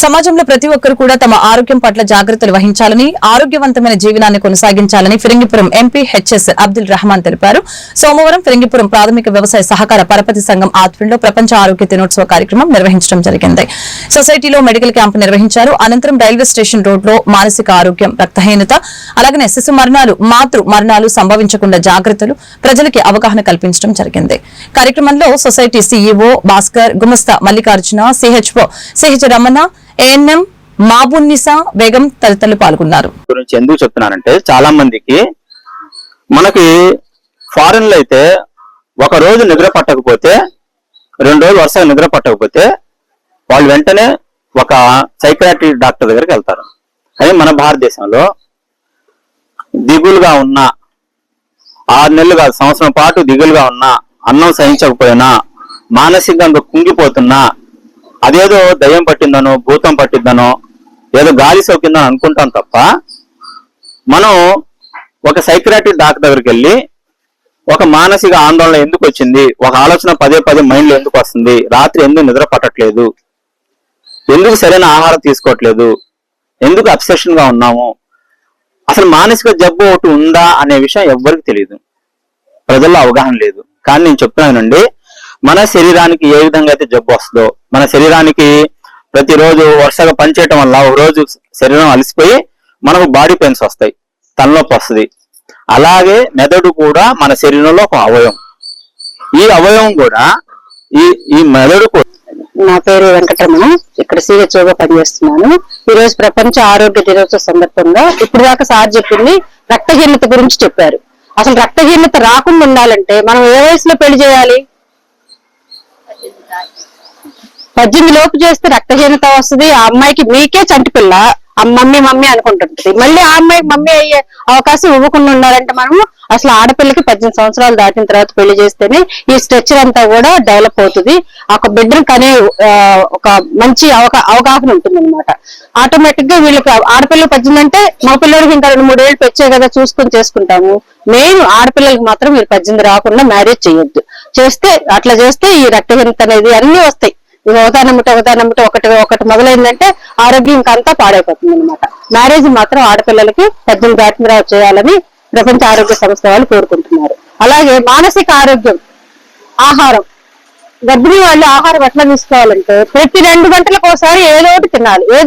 సమాజంలో ప్రతి ఒక్కరు కూడా తమ ఆరోగ్యం పట్ల జాగ్రత్తలు వహించాలని ఆరోగ్యవంతమైన జీవనాన్ని కొనసాగించాలని ఫిరంగిపురం ఎంపీ హెచ్ఎస్ అబ్దుల్ రహమాన్ తెలిపారు. సోమవారం ఫిరంగిపురం ప్రాథమిక వ్యవసాయ సహకార పరపతి సంఘం ఆధ్వర్యంలో ప్రపంచ ఆరోగ్య దినోత్సవ కార్యక్రమం నిర్వహించడం జరిగింది. సొసైటీలో మెడికల్ క్యాంపు నిర్వహించారు. అనంతరం రైల్వే స్టేషన్ రోడ్లో మానసిక ఆరోగ్యం రక్తహీనత అలాగనే శిశు మరణాలు మాతృ మరణాలు సంభవించకుండా జాగ్రత్తలు ప్రజలకి అవగాహన కల్పించడం జరిగింది. కార్యక్రమంలో సొసైటీ సీఈఓ భాస్కర్ గుమస్తా Mallikarjuna CHO CH Ramana ANM Mabunnisa Begum తదితరులు పాల్గొన్నారు. గురించి ఎందుకు చెప్తున్నానంటే చాలా మందికి మనకి ఫారెన్లో అయితే ఒక రోజు నిద్ర పట్టకపోతే రెండు రోజులు వరుసగా నిద్ర పట్టకపోతే వాళ్ళు వెంటనే ఒక సైక్రాట్రీ డాక్టర్ దగ్గరికి వెళ్తారు. కానీ మన భారతదేశంలో దిగులుగా ఉన్న ఆరు నెలలు కాదు సంవత్సరం పాటు దిగులుగా ఉన్నా అన్నం సహించకపోయినా మానసికంగా కుంగిపోతున్నా అదేదో దయ్యం పట్టిందనో భూతం పట్టిందనో ఏదో గాలి సోకిందని అనుకుంటాం తప్ప మనం ఒక సైక్రాటిక్ డాక్టర్ దగ్గరికి వెళ్ళి ఒక మానసిక ఆందోళన ఎందుకు వచ్చింది ఒక ఆలోచన పదే పదే మైండ్లో ఎందుకు వస్తుంది రాత్రి ఎందుకు నిద్ర పట్టట్లేదు ఎందుకు సరైన ఆహారం తీసుకోవట్లేదు ఎందుకు అబ్సెషన్గా ఉన్నాము అసలు మానసిక జబ్బు ఒకటి ఉందా అనే విషయం ఎవ్వరికి తెలియదు. ప్రజల్లో అవగాహన లేదు. కానీ నేను చెప్తున్నానండి మన శరీరానికి ఏ విధంగా అయితే జబ్బు వస్తుందో మన శరీరానికి ప్రతిరోజు వరుసగా పనిచేయటం వల్ల ఒక రోజు శరీరం అలసిపోయి మనకు బాడీ పెయిన్స్ వస్తాయి తలనొప్పి వస్తుంది. అలాగే మెదడు కూడా మన శరీరంలో ఒక అవయవం. ఈ అవయవం కూడా ఈ ఈ మెదడు నా పేరు వెంకటరమణ ఇక్కడ సిహెచ్ఓగా పనిచేస్తున్నాను. ఈ రోజు ప్రపంచ ఆరోగ్య దినోత్సవ సందర్భంగా ఇప్పుడు దాకా సార్ చెప్పింది రక్తహీనత గురించి చెప్పారు. అసలు రక్తహీనత రాకుండా ఉండాలంటే మనం ఏ వయసులో పెళ్ళి చేయాలి? పద్దెనిమిది లోపు చేస్తే రక్తహీనత వస్తుంది ఆ అమ్మాయికి మీకే చంటిపిల్ల ఆ మమ్మీ మమ్మీ అనుకుంటుంటది మళ్ళీ ఆ అమ్మాయికి మమ్మీ అయ్యే అవకాశం ఇవ్వకుండా ఉండాలంటే మనము అసలు ఆడపిల్లకి పద్దెనిమిది సంవత్సరాలు దాటిన తర్వాత పెళ్ళి చేస్తేనే ఈ స్ట్రక్చర్ అంతా కూడా డెవలప్ అవుతుంది. ఒక బిడ్డను కనే ఒక మంచి అవగాహన ఉంటుంది అనమాట ఆటోమేటిక్గా వీళ్ళకి ఆడపిల్ల పద్దెనిమిది అంటే మా పిల్లలకి ఇంకా రెండు మూడేళ్ళు పెంచే కదా చూసుకొని చేసుకుంటాము. మెయిన్ ఆడపిల్లలకి మాత్రం మీరు పద్దెనిమిది రాకుండా మ్యారేజ్ చేయొద్దు. చేస్తే అట్లా చేస్తే ఈ రక్తహీనత అనేది అన్ని వస్తాయి. ఇక ఒకదానమ్మట ఒకదానమ్మట ఒకటి ఒకటి మొదలైందంటే ఆరోగ్యం అంతా పాడైపోతుంది అనమాట మ్యారేజ్ మాత్రం ఆడపిల్లలకి పెద్దలు దాటిన చేయాలని ప్రపంచ ఆరోగ్య సంస్థ వాళ్ళు కోరుకుంటున్నారు. అలాగే మానసిక ఆరోగ్యం ఆహారం. గర్భిణీ వాళ్ళు ఆహారం ఎట్లా తీసుకోవాలంటే ప్రతి రెండు గంటలకు ఒకసారి ఏదో ఒకటి తినాలి.